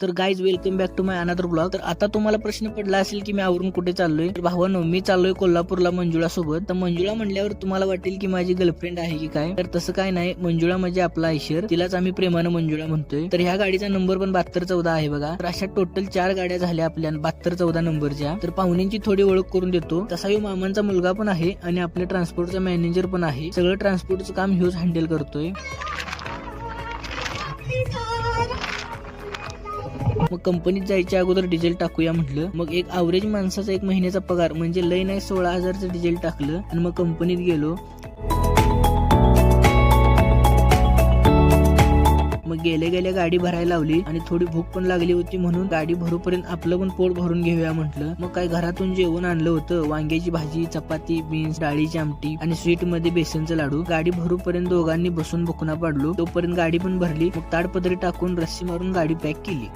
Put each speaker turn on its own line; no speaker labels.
तर guys welcome back to my another blog तर आता तुम्हाला प्रश्न पडला असेल की मी आवरून कुठे चाललोय? तर भावानो मी चाललोय कोल्हापूरला मंजुळा सोबत तर मंजुळा म्हणल्यावर तुम्हाला वाटेल की माझी गर्लफ्रेंड आहे की काय? तर तसं काय नाही. मंजुळा म्हणजे आपला ऐशर तिलाच आम्ही प्रेमानं मंजुळा म्हणतोय. तर ह्या गाडीचा नंबर पण बहात्तर चौदा आहे बघा. तर अशा टोटल चार गाड्या झाल्या आपल्या बहात्तर चौदा नंबरच्या तर पाहुण्यांची थोडी ओळख करून देतो. तसा ह्यो मामांचा मुलगा पण आहे आणि आपल्या ट्रान्सपोर्टचा मॅनेजर पण आहे. सगळं ट्रान्सपोर्टचं काम ह्योच हँडल करतोय. मग कंपनीत जायच्या अगोदर डिझेल टाकूया म्हटलं. मग एक अवरेज माणसाचा एक महिन्याचा पगार म्हणजे लय नाही सोळा हजारचं डिझेल टाकलं आणि मग कंपनीत गेलो. मग गेले गेल्या गाडी भरायला लावली आणि थोडी भूक पण लागली होती म्हणून गाडी भरूपर्यंत आपलं पण पोट भरून घेऊया म्हटलं. मग काय घरातून जेवण आणलं होतं वांग्याची भाजी चपाती बीन्स डाळीची आमटी आणि स्वीटमध्ये बेसनचं लाडू. गाडी भरूपर्यंत दोघांनी बसून बुकना पाडलो. तोपर्यंत गाडी पण भरली. मग ताडपदरी टाकून रस्सी मारून गाडी पॅक केली.